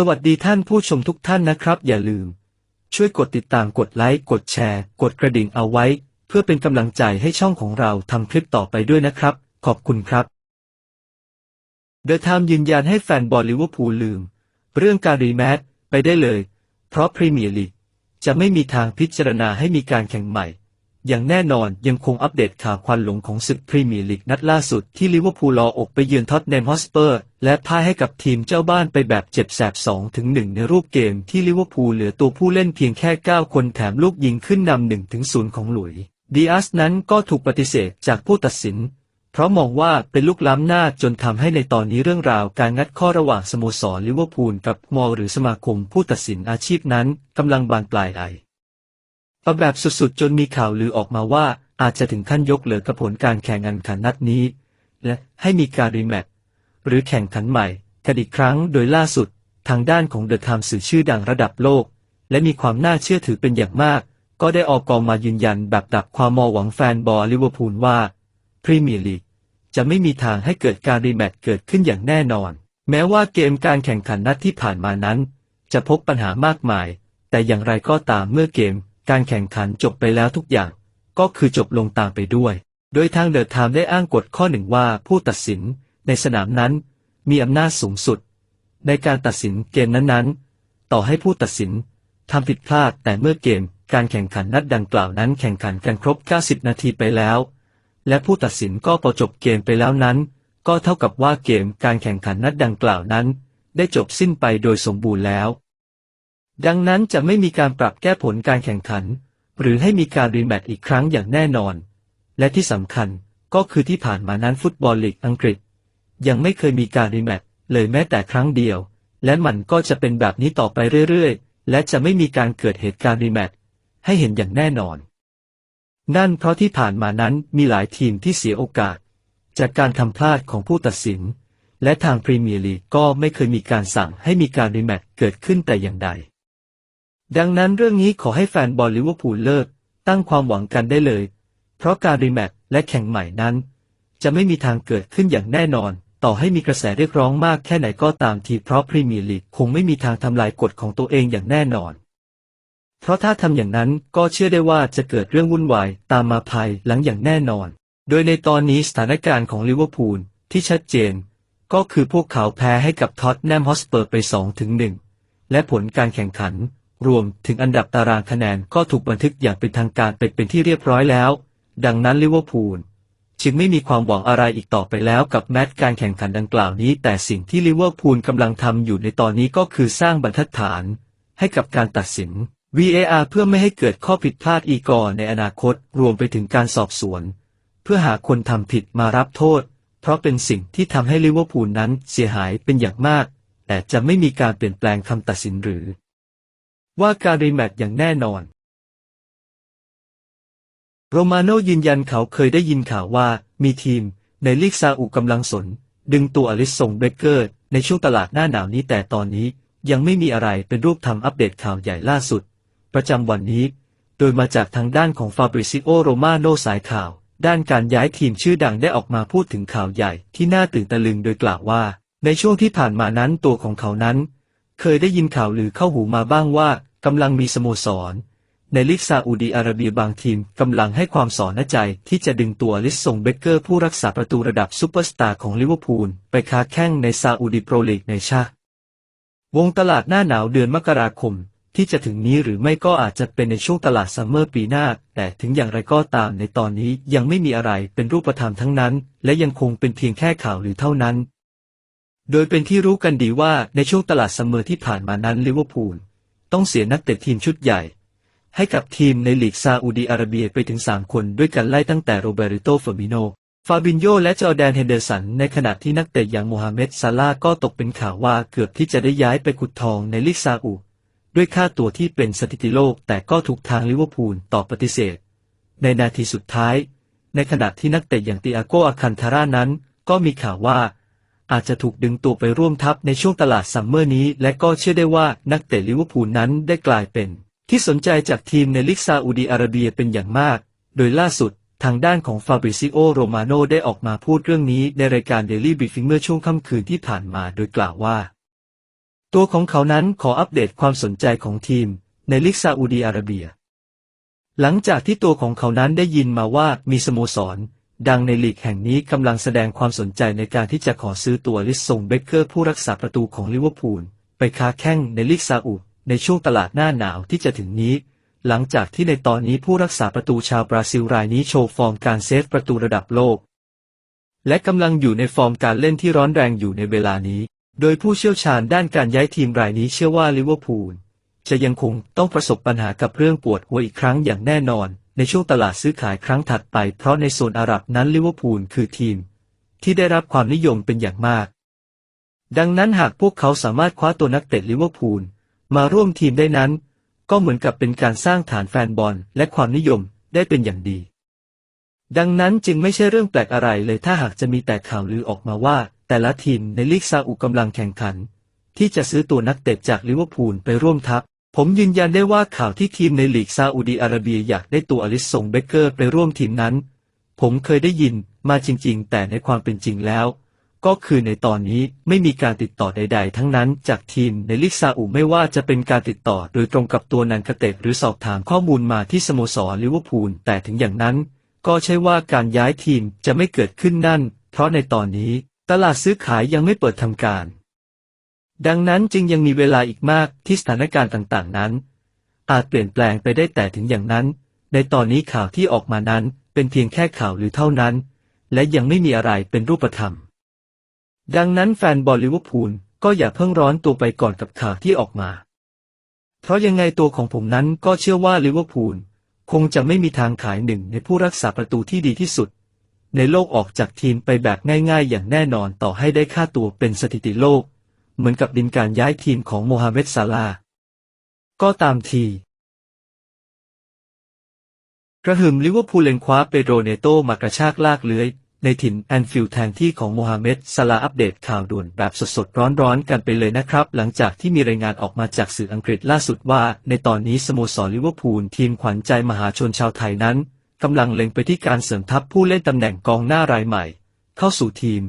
สวัสดีท่านผู้ชมทุกท่านนะครับ อย่าลืม ช่วยกดติดตามกดไลค์กดแชร์ กดกระดิ่งเอาไว้ เพื่อเป็นกำลังใจให้ช่องของเราทำคลิปต่อไปด้วยนะครับ ขอบคุณครับเดอะไทม์ยืนยันให้แฟนบอลลิเวอร์พูลลืม เรื่องการรีแมตช์ไปได้เลย เพราะพรีเมียร์ลีกจะไม่มีทางพิจารณาให้มีการแข่งใหม่ อย่างแน่นอนยังคงอัปเดตข่าวควันหลงของศึกพรีเมียร์ลีกนัดล่าสุดที่ลิเวอร์พูลรออกไปเยือนท็อตแนมฮอสเปอร์ และพ่ายให้กับทีมเจ้าบ้านไปแบบเจ็บแสบ2ถึง1ในรูปเกมที่ลิเวอร์พูลเหลือตัวผู้เล่นเพียงแค่ 9 คนแถมลูกยิงขึ้นนำ1ถึง0ของหลุยดีอาสนั้นก็ถูกปฏิเสธจากผู้ตัดสิน เพราะมองว่าเป็นลูกล้ำหน้าจนทำให้ในตอนนี้เรื่องราวการงัดข้อระหว่างสโมสรลิเวอร์พูลกับมอหรือสมาคมผู้ตัดสินอาชีพนั้นกำลังบานปลายไอ ประแบบสุดๆ จนมีข่าวลือออกมาว่าอาจจะถึงขั้นยกเลิกกระผลการแข่งขันขันนัดนี้ และให้มีการรีแมตช์หรือแข่งขันใหม่กันอีกครั้งโดยล่าสุด ทางด้านของเดอะไทม์สื่อชื่อดังระดับโลก และมีความน่าเชื่อถือเป็นอย่างมาก ก็ได้ออกกองมายืนยันแบบดับความมอหวังแฟนบอลลิเวอร์พูลว่าพรีเมียร์ลีกจะไม่มีทางให้เกิดการรีแมตช์เกิดขึ้นอย่างแน่นอน แม้ว่าเกมการแข่งขันนัดที่ผ่านมานั้น จะพบปัญหามากมาย แต่อย่างไรก็ตามเมื่อเกม การแข่งขันจบไปแล้วทุกอย่าง ก็คือจบลงตามไปด้วย โดยทางเดอะไทม์ได้อ้างกฎข้อหนึ่งว่าผู้ตัดสินในสนามนั้น มีอำนาจสูงสุด ในการตัดสินเกมนั้นๆ ต่อให้ผู้ตัดสินทำผิดพลาดแต่เมื่อเกมการแข่งขันนัดดังกล่าวนั้นแข่งขันกันครบ 90 นาทีไปแล้ว และผู้ตัดสินก็พอจบเกมไปแล้วนั้น ก็เท่ากับว่าเกมการแข่งขันนัดดังกล่าวนั้น ได้จบสิ้นไปโดยสมบูรณ์แล้ว ดังนั้นจะไม่มีการปรับแก้ผลการแข่งขัน หรือให้มีการรีแมตช์อีกครั้งอย่างแน่นอน และที่สำคัญก็คือที่ผ่านมานั้นฟุตบอลลีกอังกฤษ ยังไม่เคยมีการรีแมตช์เลยแม้แต่ครั้งเดียว และมันก็จะเป็นแบบนี้ต่อไปเรื่อยๆ และจะไม่มีการเกิดเหตุการณ์รีแมตช์ให้เห็นอย่างแน่นอน นั่นเพราะที่ผ่านมานั้นมีหลายทีมที่เสียโอกาส จากการทำพลาดของผู้ตัดสิน และทางพรีเมียร์ลีกก็ไม่เคยมีการสั่งให้มีการรีแมตช์เกิดขึ้นแต่อย่างใด ดังนั้นเรื่องนี้ขอให้แฟนบอลลิเวอร์พูลเลิก ตั้งความหวังกันได้เลย เพราะการรีแมตช์และแข่งใหม่นั้น จะไม่มีทางเกิดขึ้นอย่างแน่นอน ต่อให้มีกระแสเรียกร้องมากแค่ไหนก็ตามทีเพราะพรีเมียร์ลีกคงไม่มีทางทำลายกฎของตัวเองอย่างแน่นอน เพราะถ้าทำอย่างนั้นก็เชื่อได้ว่าจะเกิดเรื่องวุ่นวายตามมาภายหลังอย่างแน่นอน โดยในตอนนี้สถานการณ์ของลิเวอร์พูลที่ชัดเจน ก็คือพวกเขาแพ้ให้กับท็อตแนมฮอสเปอร์ไป2ถึง1และผลการแข่งขัน รวมถึงอันดับตารางคะแนนก็ถูกบันทึกอย่างเป็นทางการไปเป็นที่เรียบร้อยแล้ว ดังนั้นลิเวอร์พูลจึงไม่มีความหวังอะไรอีกต่อไปแล้วกับแมตช์การแข่งขันดังกล่าวนี้ แต่สิ่งที่ลิเวอร์พูลกำลังทำอยู่ในตอนนี้ก็คือสร้างบรรทัดฐานให้กับการตัดสิน VAR เพื่อไม่ให้เกิดข้อผิดพลาดอีกอในอนาคตรวมไปถึงการสอบสวน เพื่อหาคนทำผิดมารับโทษ เพราะเป็นสิ่งที่ทำให้ลิเวอร์พูลนั้นเสียหายเป็นอย่างมาก แต่จะไม่มีการเปลี่ยนแปลงคำตัดสินหรือ ว่าการรีแมตช์อย่างแน่นอน โรมาโนยืนยันเขาเคยได้ยินข่าวว่ามีทีมในลีกซาอุกำลังสน ดึงตัวอลิสซงเบเกอร์ ในช่วงตลาดหน้าหนาวนี้แต่ตอนนี้ยังไม่มีอะไรเป็นรูปธรรมอัปเดตข่าวใหญ่ล่าสุด ประจำวันนี้ โดยมาจากทางด้านของฟาบริซิโอโรมาโนสายข่าว ด้านการย้ายทีมชื่อดังได้ออกมาพูดถึงข่าวใหญ่ที่น่าตื่นตะลึงโดยกล่าวว่า ในช่วงที่ผ่านมานั้นตัวของเขานั้น เคยได้ยินข่าวลือเข้าหูมาบ้างว่ากำลังมีสโมสร ในลีกซาอุดีอาระเบียบางทีมกำลังให้ความสอนใจที่จะดึงตัวลิสซงเบเกอร์ผู้รักษาประตูระดับซูเปอร์สตาร์ของลิเวอร์พูลไปค้าแข่งในซาอุดีโปรลีกในชาติวงตลาดหน้าหนาวเดือนมกราคมที่จะถึงนี้หรือไม่ก็อาจจะเป็นในช่วงตลาดซัมเมอร์ปีหน้า แต่ถึงอย่างไรก็ตามในตอนนี้ยังไม่มีอะไรเป็นรูปธรรมทั้งนั้น และยังคงเป็นเพียงแค่ข่าวหรือเท่านั้น โดยเป็นที่รู้กันดีว่าในช่วงตลาดซัมเมอร์ที่ผ่านมานั้นลิเวอร์พูลต้องเสียนักเตะทีมชุดใหญ่ ให้กับทีมในลีกซาอุดีอาระเบียไปถึง 3 คนด้วยกันไล่ตั้งแต่โรเบริโตเฟอร์มิโน ฟาบินโยและจอแดนเฮนเดอร์สัน ในขณะที่นักเตะอย่างโมฮัมเหม็ดซาลาก็ตกเป็นข่าวว่าเกือบที่จะได้ย้ายไปขุดทองในลีกซาอุด้วยค่าตัวที่เป็นสถิติโลกแต่ก็ถูกทางลิเวอร์พูลตอบปฏิเสธ ในนาทีสุดท้าย ในขณะที่นักเตะอย่างติอาโกอาคันทาร่านั้น ก็มีข่าวว่า อาจจะถูกดึงตัวไปร่วมทัพในช่วงตลาดซัมเมอร์นี้ และก็เชื่อได้ว่านักเตะลิเวอร์พูลนั้นได้กลายเป็น ที่สนใจจากทีมในลีกซาอุดีอาระเบียเป็นอย่างมาก โดยล่าสุดทางด้านของฟาบริซิโอโรมาโนได้ออกมาพูดเรื่องนี้ในรายการ Daily Briefing เมื่อช่วงค่ำคืนที่ผ่านมาโดยกล่าวว่าตตัวของเขานั้นขออัปเดตความสนใจของทีมในลีกซาอุดีอาระเบีย หลังจากที่ตัวของเขานั้นได้ยินมาว่ามีสโมสร ดังในลีกแห่งนี้กำลังแสดงความสนใจในการที่จะขอซื้อตัวลิสซงเบเกอร์ผู้รักษาประตูของลิเวอร์พูล ไปค้าแข่งในลีกซาอุในช่วงตลาดหน้าหนาวที่จะถึงนี้ หลังจากที่ในตอนนี้ผู้รักษาประตูชาวบราซิลรายนี้โชว์ฟอร์มการเซฟประตูระดับโลก และกำลังอยู่ในฟอร์มการเล่นที่ร้อนแรงอยู่ในเวลานี้ โดยผู้เชี่ยวชาญด้านการย้ายทีมรายนี้เชื่อว่าลิเวอร์พูลจะยังคงต้องประสบปัญหากับเรื่องปวดหัวอีกครั้งอย่างแน่นอน ในช่วงตลาดซื้อขายครั้งถัดไปเพราะในโซนอาหรับนั้นลิเวอร์พูลคือทีม ที่ได้รับความนิยมเป็นอย่างมาก ดังนั้นหากพวกเขาสามารถคว้าตัวนักเตะลิเวอร์พูลมาร่วมทีมได้นั้น ก็เหมือนกับเป็นการสร้างฐานแฟนบอลและความนิยมได้เป็นอย่างดี ดังนั้นจึงไม่ใช่เรื่องแปลกอะไรเลยถ้าหากจะมีแต่ข่าวลือออกมาว่า แต่ละทีมในลีกซาอุกำลังแข่งขัน ที่จะซื้อตัวนักเตะจากลิเวอร์พูลไปร่วมทัพ ผมยืนยันได้ว่าข่าวที่ทีมในลีกซาอุดีอาระเบียอยากได้ตัวอลิสซงเบเกอร์ไปร่วมทีมนั้น ผมเคยได้ยินมาจริง ๆ แต่ในความเป็นจริงแล้ว ก็คือในตอนนี้ไม่มีการติดต่อใด ๆ ทั้งนั้นจากทีมในลีกซาอุไม่ว่าจะเป็นการติดต่อโดยตรงกับตัวนันคเตะหรือสอบถามข้อมูลมาที่สโมสรลิเวอร์พูลแต่ถึงอย่างนั้น ก็ใช่ว่าการย้ายทีมจะไม่เกิดขึ้นนั่น เพราะในตอนนี้ตลาดซื้อขายยังไม่เปิดทำการ ดังนั้นจึงยังมีเวลาอีกมากที่สถานการณ์ต่างๆ นั้น อาจเปลี่ยนแปลงไปได้แต่ถึงอย่างนั้น ในตอนนี้ข่าวที่ออกมานั้นเป็นเพียงแค่ข่าวหรือเท่านั้น และยังไม่มีอะไรเป็นรูปธรรม ดังนั้นแฟนบอลลิเวอร์พูลก็อย่าเพิ่งร้อนตัวไปก่อนกับข่าวที่ออกมา เพราะยังไงตัวของผมนั้นก็เชื่อว่าลิเวอร์พูลคงจะไม่มีทางขายหนึ่งในผู้รักษาประตูที่ดีที่สุด ในโลกออกจากทีมไปแบบง่ายๆ อย่างแน่นอนต่อให้ได้ค่าตัวเป็นสถิติโลก เหมือนกับดินการย้ายทีมของโมฮัมเหม็ดซาลา ก็ตามทีกระหึ่มลิเวอร์พูลเลนคว้าเปโดรเนโตมากระชากลากเลื้อย ในถิ่นแอนฟิลด์แทนที่ของโมฮัมเหม็ดซาลาอัปเดตข่าวด่วนแบบสดๆ ร้อนๆ กันไปเลยนะครับ หลังจากที่มีรายงานออกมาจากสื่ออังกฤษล่าสุดว่า ในตอนนี้สโมสรลิเวอร์พูลทีมขวัญใจมหาชนชาวไทยนั้นกำลังเล็งไปที่การเสริมทัพผู้เล่นตำแหน่งกองหน้ารายใหม่ เข้าสู่ทีม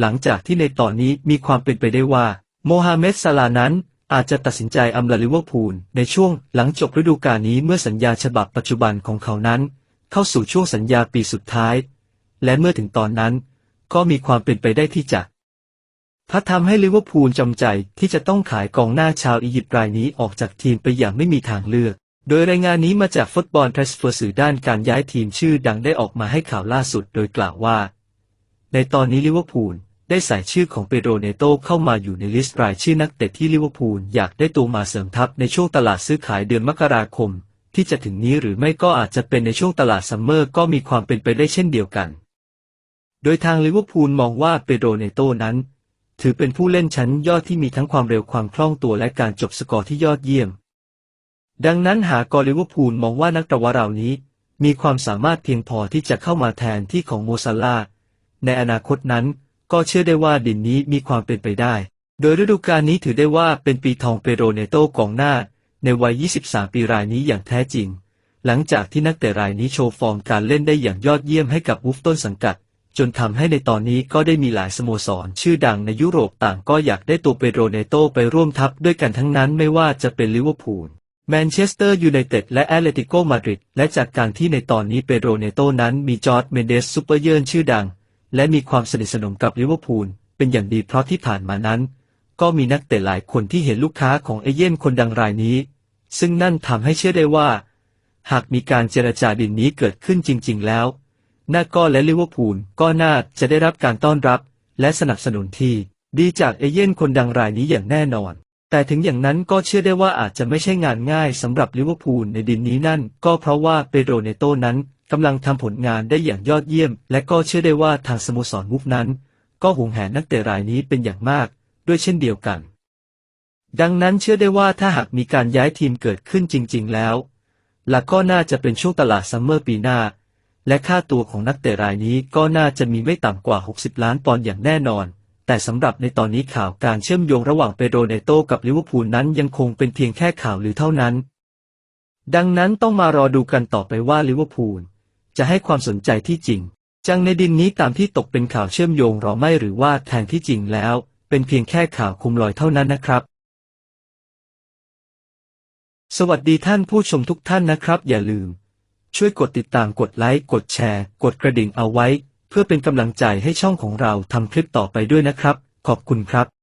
หลังจากที่ในตอนนี้มีความเป็นไปได้ว่า โมฮัมเหม็ดซาลานั้น อาจจะตัดสินใจอำลาลิเวอร์พูลในช่วงหลังจบฤดูกาลนี้เมื่อสัญญาฉบับปัจจุบันของเขานั้น เข้าสู่ช่วงสัญญาปีสุดท้าย และเมื่อถึงตอนนั้น ก็มีความเป็นไปได้ที่จะพัดทำให้ลิเวอร์พูลจำใจที่จะต้องขายกองหน้าชาวอียิปต์รายนี้ออกจากทีมไปอย่างไม่มีทางเลือก โดยรายงานนี้มาจากฟุตบอลทรสเฟอร์สื่อด้านการย้ายทีมชื่อดังได้ออกมาให้ข่าวล่าสุด โดยกล่าวว่า ในตอนนี้ลิเวอร์พูลได้ใส่ชื่อของเปโดรเนโตเข้ามาอยู่ในลิสต์รายชื่อนักเตะที่ลิเวอร์พูลอยากได้ตัวมาเสริมทัพในช่วงตลาดซื้อขายเดือนมกราคม ที่จะถึงนี้หรือไม่ก็อาจจะเป็นในช่วงตลาดซัมเมอร์ก็มีความเป็นไปได้เช่นเดียวกัน โดยทางลิเวอร์พูลมองว่าเปโดรเนโตนั้น ถือเป็นผู้เล่นชั้นยอดที่มีทั้งความเร็วความคล่องตัวและการจบสกอร์ที่ยอดเยี่ยม ดังนั้นหากอลิเวอร์พูลมองว่านักตะวันเรานี้ มีความสามารถเพียงพอที่จะเข้ามาแทนที่ของโมซาลาห์ ในอนาคตนั้น ก็เชื่อได้ว่าดินนี้มีความเป็นไปได้ โดยฤดูกาลนี้ถือได้ว่าเป็นปีทองเปโรเนโตกองหน้า ในวัย 23 ปีรายนี้อย่างแท้จริง หลังจากที่นักเตะรายนี้โชว์ฟอร์มการเล่นได้อย่างยอดเยี่ยมให้กับวูฟต้นสังกัด จนทำให้ในตอนนี้ก็ได้มีหลายสโมสร ชื่อดังในยุโรปต่างก็อยากได้ตัวเปโรเนโตไปร่วมทัพด้วยกันทั้งนั้นไม่ว่าจะเป็นลิเวอร์พูลแมนเชสเตอร์ยูไนเต็ดและแอตเลติโกมาดริดและจากการที่ในตอนนี้เปโรเนโตนั้นมีจอร์จเมนเดสซูเปอร์เยิร์นชื่อดัง และมีความสนิทสนมกับลิเวอร์พูลเป็นอย่างดีเพราะที่ผ่านมานั้น ก็มีนักเตะหลายคนที่เห็นลูกค้าของเอเย่นคนดังรายนี้ ซึ่งนั่นทำให้เชื่อได้ว่า หากมีการเจรจาดินนี้เกิดขึ้นจริง ๆ แล้วนาก็และลิเวอร์พูลก็น่าจะได้รับการต้อนรับ และสนับสนุนที่ดีจากเอเย่นคนดังรายนี้อย่างแน่นอน แต่ถึงอย่างนั้นก็เชื่อได้ว่าอาจจะไม่ใช่งานง่ายสำหรับลิเวอร์พูลในดินนี้นั่น ก็เพราะว่าเปโดรเนโตนั้น กำลังทำผลงานได้อย่างยอดเยี่ยม และก็เชื่อได้ว่าทางสโมสรมุฟนั้น ก็หวงแหนนักเตะรายนี้เป็นอย่างมาก ด้วยเช่นเดียวกัน ดังนั้นเชื่อได้ว่าถ้าหากมีการย้ายทีมเกิดขึ้นจริง ๆ แล้วและก็น่าจะเป็นช่วงตลาดซัมเมอร์ปีหน้า และค่าตัวของนักเตะรายนี้ก็น่าจะมีไม่ต่ำกว่า 60 ล้านปอนด์อย่างแน่นอน แต่สำหรับในตอนนี้ข่าวการเชื่อมโยงระหว่างเปโดรเนโตกับลิเวอร์พูลนั้นยังคงเป็นเพียงแค่ข่าวหรือเท่านั้น ดังนั้นต้องมารอดูกันต่อไปว่าลิเวอร์พูล จะให้ความสนใจที่จริง จังในดินนี้ตามที่ตกเป็นข่าวเชื่อมโยงหรอไม่หรือว่าแทนที่จริงแล้ว เป็นเพียงแค่ข่าวคุมลอยเท่านั้นนะครับ สวัสดีท่านผู้ชมทุกท่านนะครับ อย่าลืม ช่วยกดติดตามกดไลค์กดแชร์ กดกระดิ่งเอาไว้ เพื่อเป็นกำลังใจให้ช่องของเราทำคลิปต่อไปด้วยนะครับ ขอบคุณครับ